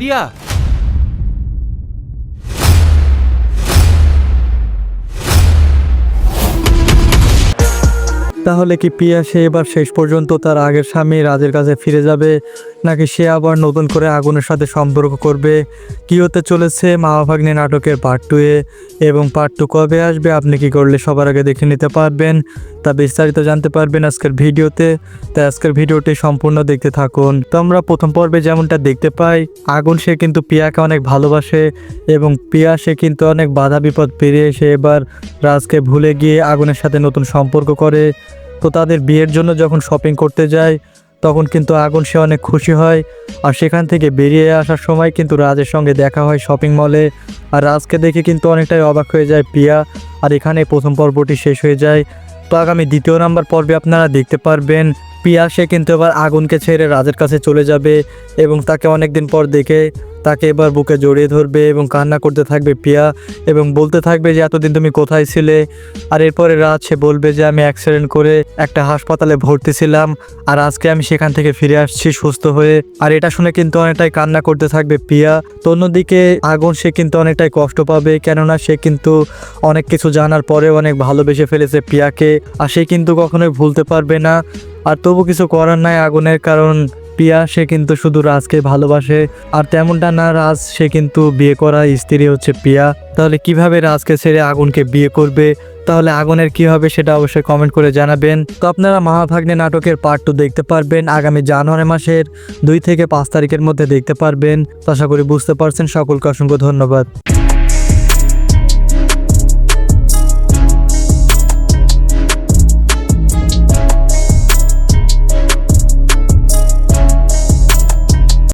প্রিয়া তাহলে কি পিয়া সে এবার শেষ পর্যন্ত তার আগের স্বামী রাজের কাছে ফিরে যাবে, নাকি সে আবার নতুন করে আগুনের সাথে সম্পর্ক করবে? কি হতে চলেছে মহাভাগ্নে নাটকের পার্ট টুয়ে এবং পার্ট টু কবে আসবে? আপনি কি করলে সবার আগে দেখে নিতে পারবেন? তা বিস্তারিত জানতে পারবেন আজকের ভিডিওতে। তাই আজকের ভিডিওটি সম্পূর্ণ দেখতে থাকুন। তো আমরা প্রথম পর্বে যেমনটা দেখতে পাই, আগুন সে কিন্তু পিয়াকে অনেক ভালোবাসে এবং পিয়া সে কিন্তু অনেক বাধা বিপদ পেরিয়ে এসে এবার রাজকে ভুলে গিয়ে আগুনের সাথে নতুন সম্পর্ক করে। তো তাদের বিয়ের জন্য যখন শপিং করতে যায়, তখন কিন্তু আগুন সে অনেক খুশি হয়। আর সেখান থেকে বেরিয়ে আসার সময় কিন্তু রাজের সঙ্গে দেখা হয় শপিং মলে আর রাজকে দেখে কিন্তু অনেকটাই অবাক হয়ে যায় পিয়া। আর এখানে প্রথম পর্বটি শেষ হয়ে যায়। তো আগামী দ্বিতীয় নাম্বার পর্বে আপনারা দেখতে পারবেন পিয়া সে কিন্তু এবার আগুনকে ছেড়ে রাজের কাছে চলে যাবে এবং তাকে অনেকদিন পর দেখে তাকে এবার বুকে জড়িয়ে ধরবে এবং কান্না করতে থাকবে পিয়া এবং বলতে থাকবে যে, এতদিন তুমি কোথায় ছিলে? আর এরপরে রাত সে বলবে যে, আমি অ্যাক্সিডেন্ট করে একটা হাসপাতালে ভর্তি ছিলাম আর আজকে আমি সেখান থেকে ফিরে আসছি সুস্থ হয়ে। আর এটা শুনে কিন্তু অনেকটাই কান্না করতে থাকবে পিয়া তো অন্যদিকে আগুন সে কিন্তু অনেকটাই কষ্ট পাবে, কেননা সে কিন্তু অনেক কিছু জানার পরেও অনেক ভালোবেসে ফেলেছে পিয়াকে আর সে কিন্তু কখনোই ভুলতে পারবে না। আর তবু কিছু করার নাই আগুনের কারণ। পিয়া, সে কিন্তু শুধু রাজকে ভালোবাসে, আর তেমনটা না, রাজ, সে কিন্তু বিয়ে করা স্ত্রী হচ্ছে পিয়া। তাহলে কীভাবে রাজকে ছেড়ে আগুনকে বিয়ে করবে? তাহলে আগুনের কি হবে সেটা অবশ্যই কমেন্ট করে জানাবেন। তো আপনারা মহাভাগ্নে নাটকের পার্ট টু দেখতে পারবেন আগামী জানুয়ারি মাসের দুই থেকে পাঁচ তারিখের মধ্যে দেখতে পারবেন। আশা করি বুঝতে পারছেন। সকলকে অসংখ্য ধন্যবাদ।